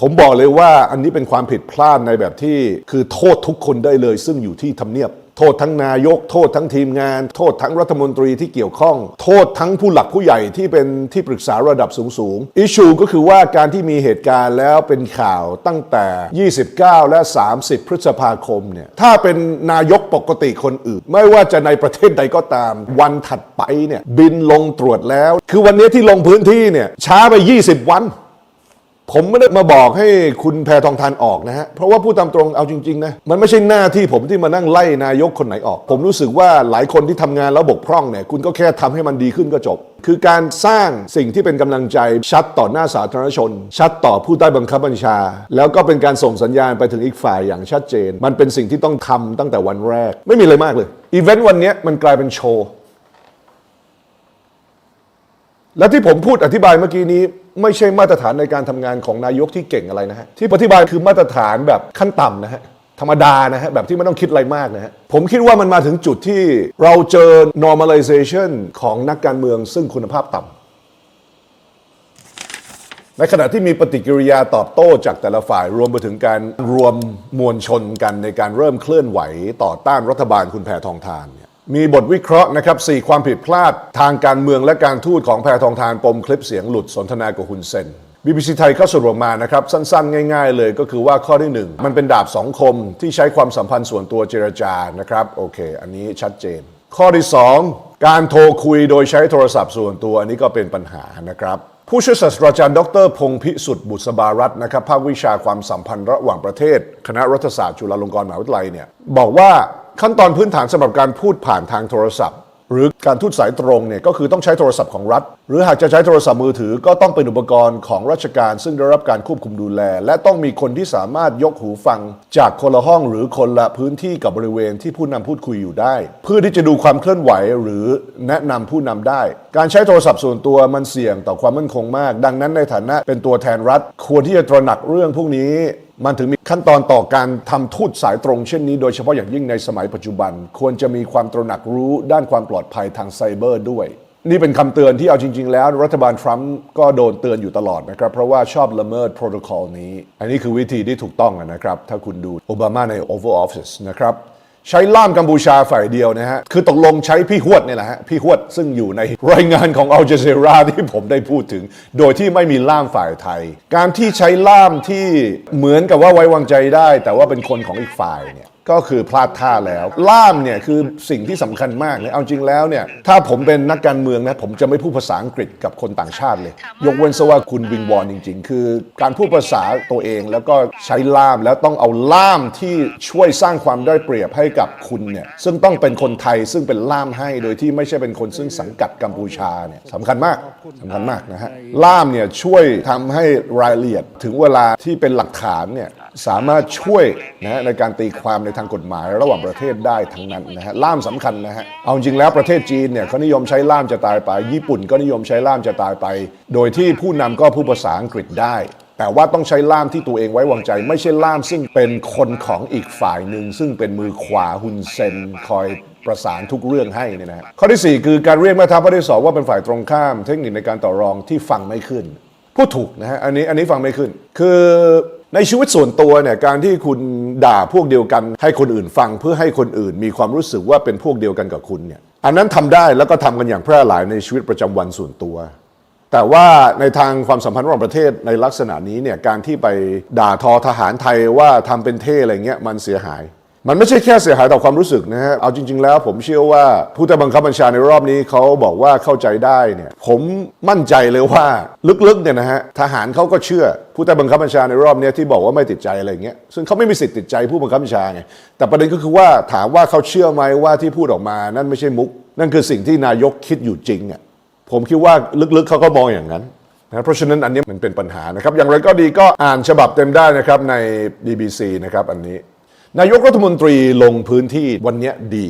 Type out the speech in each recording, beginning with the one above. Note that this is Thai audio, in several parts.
ผมบอกเลยว่าอันนี้เป็นความผิดพลาดในแบบที่ คือโทษทุกคนได้เลย ซึ่งอยู่ที่ทำเนียบ โทษทั้งนายก โทษทั้งทีมงาน โทษทั้งรัฐมนตรีที่เกี่ยวข้อง โทษทั้งผู้หลักผู้ใหญ่ที่เป็นที่ปรึกษาระดับสูงๆอิชูก็คือว่าการที่มีเหตุการณ์แล้วเป็นข่าวตั้งแต่ 29 และ 30 พฤษภาคมเนี่ยถ้าเป็นนายกปกติคนอื่น ไม่ว่าจะในประเทศใดก็ตาม วันถัดไปเนี่ยบินลงตรวจแล้ว คือวันนี้ที่ลงพื้นที่เนี่ยช้าไป 20 วัน ผมไม่ได้มาบอกให้คุณแพทองทานออกนะฮะ เพราะว่าพูดตามตรงเอาจริง ๆ นะ มันไม่ใช่หน้าที่ผมที่มานั่งไล่นายกคนไหนออก ผมรู้สึกว่าหลายคนที่ทำงานแล้วบกพร่องเนี่ย คุณก็แค่ทำให้มันดีขึ้นก็จบ คือการสร้างสิ่งที่เป็นกำลังใจชัดต่อหน้าสาธารณชน ชัดต่อผู้ใต้บังคับบัญชา แล้วก็เป็นการส่งสัญญาณไปถึงอีกฝ่ายอย่างชัดเจน มันเป็นสิ่งที่ต้องทำตั้งแต่วันแรก ไม่มีอะไรมากเลยอีเวนต์วันนี้มันกลายเป็นโชว์ และที่ผมพูดอธิบายเมื่อกี้นี้ ไม่ใช่มาตรฐานในการทำงานของนายกที่เก่งอะไรนะฮะที่อธิบายคือมาตรฐานแบบขั้นต่ำนะฮะธรรมดานะฮะแบบที่ไม่ต้องคิดอะไรมากนะฮะผมคิดว่ามันมาถึงจุดที่เราเจอ normalization ของนักการเมืองซึ่งคุณภาพต่ำในขณะที่มีปฏิกิริยาตอบโต้จากแต่ละฝ่ายรวมไปถึงการรวมมวลชนกันในการเริ่มเคลื่อนไหวต่อต้านรัฐบาลคุณแพทองทานเนี่ย มีบทวิเคราะห์นะครับสความผิดพลาดทางการเมืองและการทูตของแพรทองทานปมคลิปเสียงหลุดสนทนากับคุณเซน BBC ไทยเขาสรุปมานะครับ สั้นๆ ง่ายๆ เลยก็คือว่าข้อที่หนึ่งมันเป็นดาบสองคมที่ใช้ความสัมพันธ์ส่วนตัวเจรจานะครับโอเค อันนี้ชัดเจน ข้อที่ 2 การโทรคุยโดยใช้โทรศัพท์ส่วนตัวอันนี้ก็เป็นปัญหานะครับผู้ช่วยศาสตราจารย์ดรพงศ์พิสุทธิ์บุษบารัตน์นะครับภาควิชาความสัมพันธ์ระหว่างประเทศ คณะรัฐศาสตร์จุฬาลงกรณ์มหาวิทยาลัยเนี่ยบอกว่า ขั้นตอนพื้นฐานสำหรับการพูดผ่านทางโทรศัพท์ หรือการทูตสายตรงเนี่ยก็คือต้องใช้โทรศัพท์ของรัฐ หรือหากจะใช้โทรศัพท์มือถือก็ต้องเป็นอุปกรณ์ของราชการ ซึ่งได้รับการควบคุมดูแล และต้องมีคนที่สามารถยกหูฟัง จากคนละห้องหรือคนละพื้นที่กับบริเวณที่ผู้นำพูดคุยอยู่ได้ เพื่อที่จะดูความเคลื่อนไหวหรือแนะนำผู้นำได้ การใช้โทรศัพท์ส่วนตัวมันเสี่ยงต่อความมั่นคงมาก ดังนั้นในฐานะเป็นตัวแทนรัฐ ควรที่จะตระหนักเรื่องพวกนี้ มันถึงมีขั้นตอนต่อการทำทูตสายตรงเช่นนี้ โดยเฉพาะอย่างยิ่งในสมัยปัจจุบัน ควรจะมีความตระหนักรู้ด้านความปลอดภัยทางไซเบอร์ด้วย นี่เป็นคำเตือนที่เอาจริง ๆ แล้วรัฐบาลทรัมป์ก็โดนเตือนอยู่ตลอดนะครับ เพราะว่าชอบละเมิดโปรโตคอลนี้ อันนี้คือวิธีที่ถูกต้องนะครับ ถ้าคุณดูโอบามาใน Oval Office นะครับ ใช้ล่ามกัมพูชาฝ่ายเดียวนะฮะ คือตกลงใช้พี่ฮวดเนี่ยแหละฮะ พี่ฮวดซึ่งอยู่ในรายงานของอัลจ z ซีราที่ผมได้พูดถึง โดยที่ไม่มีล่ามฝ่ายไทย การที่ใช้ล่ามที่เหมือนกับว่าไว้วางใจได้ แต่ว่าเป็นคนของอีกฝ่ายเนี่ย ก็คือพลาดท่าแล้ว ล่ามเนี่ยคือสิ่งที่สำคัญมากเลยเอาจริงแล้วเนี่ยถ้าผมเป็นนักการเมืองนะผมจะไม่พูดภาษาอังกฤษกับคนต่างชาติเลย ยกเว้นซะว่าคุณวิงวอนจริง ๆ คือ การพูดภาษาตัวเองแล้วก็ใช้ล่ามแล้วต้องเอาล่ามที่ช่วยสร้างความได้เปรียบให้กับคุณเนี่ยซึ่งต้องเป็นคนไทยซึ่งเป็นล่ามให้โดยที่ไม่ใช่เป็นคนซึ่งสังกัดกัมพูชาเนี่ยสำคัญมากสำคัญมากนะฮะล่ามเนี่ยช่วยทำให้รายละเอียดถึงเวลาที่เป็นหลักฐานเนี่ยสามารถช่วยนะในการตีความในทางกฎหมายระหว่างประเทศได้ทั้งนั้นนะฮะล่ามสำคัญนะฮะเอาจริงแล้วประเทศจีนเนี่ยเขานิยมใช้ล่ามจะตายไป ญี่ปุ่นก็นิยมใช้ล่ามจะตายไป โดยที่ผู้นำก็พูดภาษาอังกฤษได้แต่ว่าต้องใช้ล่ามที่ตัวเองไว้วางใจ ไม่ใช่ล่ามซึ่งเป็นคนของอีกฝ่ายหนึ่ง ซึ่งเป็นมือขวาฮุนเซน คอยประสานทุกเรื่องให้เนี่ยนะฮะข้อที่สี่คือการเรียกแม่ทัพภาคที่สองว่าเป็นฝ่ายตรงข้าม เทคนิคในการต่อรองที่ฟังไม่ขึ้น พูดถูกนะฮะอันนี้อันนี้ฟังไม่ขึ้น คือ ในชีวิตส่วนตัวเนี่ยการที่คุณด่าพวกเดียวกัน ให้คนอื่นฟังเพื่อให้คนอื่นมีความรู้สึกว่าเป็นพวกเดียวกันกับคุณเนี่ยอันนั้นทำได้แล้วก็ทำกันอย่างแพร่หลายในชีวิตประจำวันส่วนตัว แต่ว่าในทางความสัมพันธ์ระหว่างประเทศในลักษณะนี้เนี่ยการที่ไปด่าทอทหารไทยว่าทำเป็นเท่อะไรเงี้ยมันเสียหาย มันไม่ใช่แค่เสียหายต่อความรู้สึกนะฮะ เอาจริง ๆ แล้วผมเชื่อว่าผู้ใต้บังคับบัญชาในรอบนี้เขาบอกว่าเข้าใจได้เนี่ย ผมมั่นใจเลยว่าลึกๆเนี่ยนะฮะทหารเขาก็เชื่อผู้ใต้บังคับบัญชาในรอบนี้ที่บอกว่าไม่ติดใจอะไรเงี้ย ซึ่งเขาไม่มีสิทธิ์ติดใจผู้บังคับบัญชาไง แต่ประเด็นก็คือว่าถามว่าเขาเชื่อไหมว่าที่พูดออกมานั่นไม่ใช่มุก นั่นคือสิ่งที่นายกคิดอยู่จริงอะ ผมคิดว่าลึกๆเขาก็มองอย่างนั้นนะเพราะฉะนั้นอันนี้มันเป็นปัญหานะครับ อย่างไรก็ดีก็อ่านฉบับเต็มได้นะครับใน BBC นะครับอันนี้ นายกรัฐมนตรีลงพื้นที่วันนี้ดี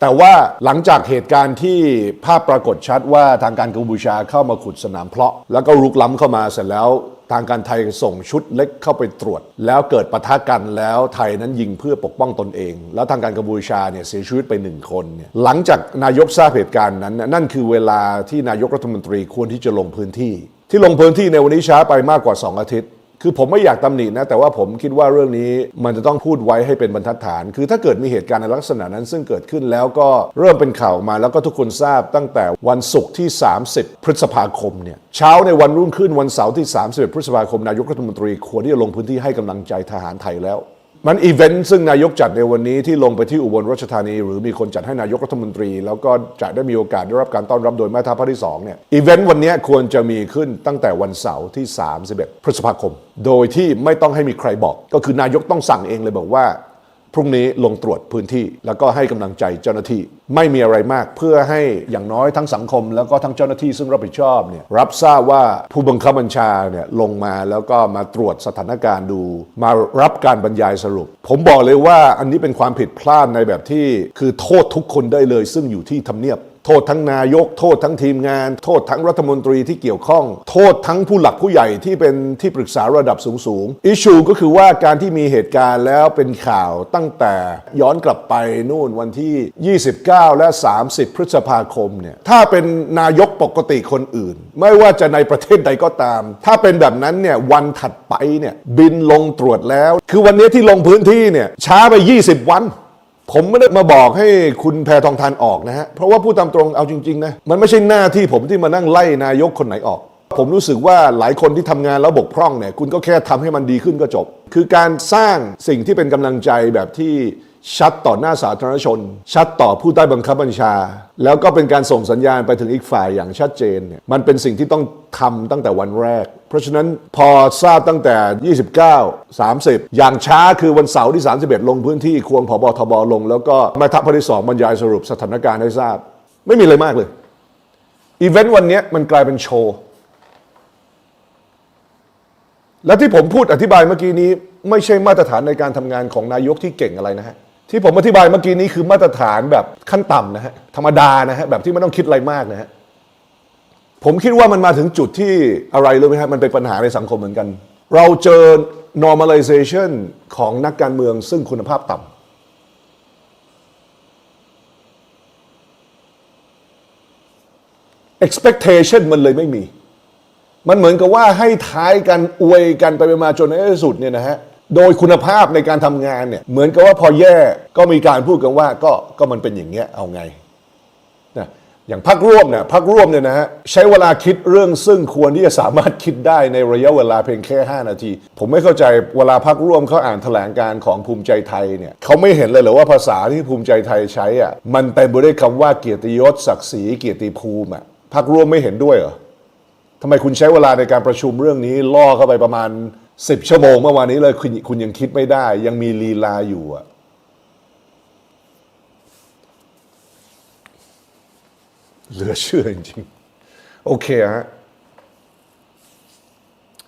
แต่ว่าหลังจากเหตุการณ์ที่ภาพปรากฏชัดว่าทางการกัมพูชาเข้ามาขุดสนามเพาะ แล้วก็รุกล้ำเข้ามาเสร็จแล้วทางการไทยส่งชุดเล็กเข้าไปตรวจ แล้วเกิดปะทะกันแล้วไทยนั้นยิงเพื่อปกป้องตนเอง แล้วทางการกัมพูชาเนี่ยเสียชีวิตไปหนึ่งคนเนี่ยหลังจากนายกทราบเหตุการณ์นั้น นั่นคือเวลาที่นายกรัฐมนตรีควรที่จะลงพื้นที่ ที่ลงพื้นที่ในวันนี้ช้าไปมากกว่า 2 อาทิตย์ คือผมไม่อยากตำหนินะ แต่ว่าผมคิดว่าเรื่องนี้มันจะต้องพูดไว้ให้เป็นบรรทัดฐาน คือถ้าเกิดมีเหตุการณ์ในลักษณะนั้น ซึ่งเกิดขึ้นแล้วก็เริ่มเป็นข่าวมาแล้วก็ทุกคนทราบตั้งแต่วันศุกร์ที่ 30 พฤษภาคมเนี่ยเช้าในวันรุ่งขึ้นวันเสาร์ที่ 31 พฤษภาคมนายกรัฐมนตรีควรที่จะลงพื้นที่ให้กำลังใจทหารไทยแล้ว มันอีเวนต์ซึ่งนายกจัดในวันนี้ที่ลงไปที่อุบลราชธานี หรือมีคนจัดให้นายกรัฐมนตรี แล้วก็จะได้มีโอกาสได้รับการต้อนรับโดยแม่ทัพภาคที่2เนี่ยอีเวนต์วันนี้ควรจะมีขึ้นตั้งแต่วันเสาร์ที่ 31 พฤษภาคม โดยที่ไม่ต้องให้มีใครบอก ก็คือนายกต้องสั่งเองเลยบอกว่า พรุ่งนี้ลงตรวจพื้นที่ แล้วก็ให้กำลังใจเจ้าหน้าที่ ไม่มีอะไรมากเพื่อให้อย่างน้อยทั้งสังคม แล้วก็ทั้งเจ้าหน้าที่ซึ่งรับผิดชอบเนี่ยรับทราบว่าผู้บังคับบัญชาเนี่ยลงมาแล้วก็มาตรวจสถานการณ์ดู มารับการบรรยายสรุป ผมบอกเลยว่าอันนี้เป็นความผิดพลาดในแบบที่ คือโทษทุกคนได้เลย ซึ่งอยู่ที่ทำเนียบ โทษทั้งนายก โทษทั้งทีมงาน โทษทั้งรัฐมนตรีที่เกี่ยวข้อง โทษทั้งผู้หลักผู้ใหญ่ที่เป็นที่ปรึกษาระดับสูงๆอิชูก็คือว่าการที่มีเหตุการณ์แล้วเป็นข่าวตั้งแต่ย้อนกลับไปนู่นวันที่ 29 และ 30 พฤษภาคมเนี่ยถ้าเป็นนายกปกติคนอื่น ไม่ว่าจะในประเทศใดก็ตาม ถ้าเป็นแบบนั้นเนี่ยวันถัดไปเนี่ยบินลงตรวจแล้ว คือวันนี้ที่ลงพื้นที่เนี่ยช้าไป 20 วัน ผมไม่ได้มาบอกให้คุณแพทองทานออกนะฮะ เพราะว่าพูดตามตรงเอาจริงๆนะ มันไม่ใช่หน้าที่ผมที่มานั่งไล่นายกคนไหนออก ผมรู้สึกว่าหลายคนที่ทำงานแล้วบกพร่องเนี่ย คุณก็แค่ทำให้มันดีขึ้นก็จบ คือการสร้างสิ่งที่เป็นกำลังใจแบบที่ ชัดต่อหน้าสาธารณชน ชัดต่อผู้ใต้บังคับบัญชา แล้วก็เป็นการส่งสัญญาณไปถึงอีกฝ่ายอย่างชัดเจนเนี่ยมันเป็นสิ่งที่ต้องทำตั้งแต่วันแรก เพราะฉะนั้นพอทราบตั้งแต่ 29 30 อย่างช้าคือวันเสาร์ที่ 31 ลงพื้นที่ควงผบทบลง แล้วก็ม่ทัพภาคที่สองบรรยายสรุปสถานการณ์ให้ทราบ ไม่มีอะไรมากเลยอีเวนต์วันนี้มันกลายเป็นโชว์และที่ผมพูดอธิบายเมื่อกี้นี้ ไม่ใช่มาตรฐานในการทำงานของนายกที่เก่งอะไรนะฮะ ที่ผมอธิบายเมื่อกี้นี้คือมาตรฐานแบบขั้นต่ำนะฮะธรรมดานะฮะแบบที่ไม่ต้องคิดอะไรมากนะฮะผมคิดว่ามันมาถึงจุดที่อะไรรู้ไหมฮะมันเป็นปัญหาในสังคมเหมือนกัน เราเจอ normalization ของนักการเมืองซึ่งคุณภาพต่ำ expectation มันเลยไม่มี มันเหมือนกับว่าให้ท้ายกันอวยกันไปมาจนในที่สุดเนี่ยนะฮะ โดยคุณภาพในการทำงานเนี่ยเหมือนกับว่าพอแย่ก็มีการพูดกันว่าก็ก็มันเป็นอย่างเงี้ยเอาไงนะอย่างพักร่วมเนี่ยพักร่วมเนี่ยนะฮะใช้เวลาคิดเรื่องซึ่งควรที่จะสามารถคิดได้ในระยะเวลาเพียงแค่ 5 นาที ผมไม่เข้าใจเวลาพักร่วมเขาอ่านแถลงการของภูมิใจไทยเนี่ยเขาไม่เห็นเลยเหรอว่าภาษาที่ภูมิใจไทยใช้อะมันเต็มไปด้วยคำว่าเกียรติยศศักดิ์ศรีเกียรติภูมิอะพักร่วมไม่เห็นด้วยเหรอทำไมคุณใช้เวลาในการประชุมเรื่องนี้ล่อเข้าไปประมาณ 10 ชั่วโมงเมื่อวานนี้เลยคุณคุณยังคิดไม่ได้ ยังมีลีลาอยู่อะเหลือเชื่อจริงๆ โอเคฮะ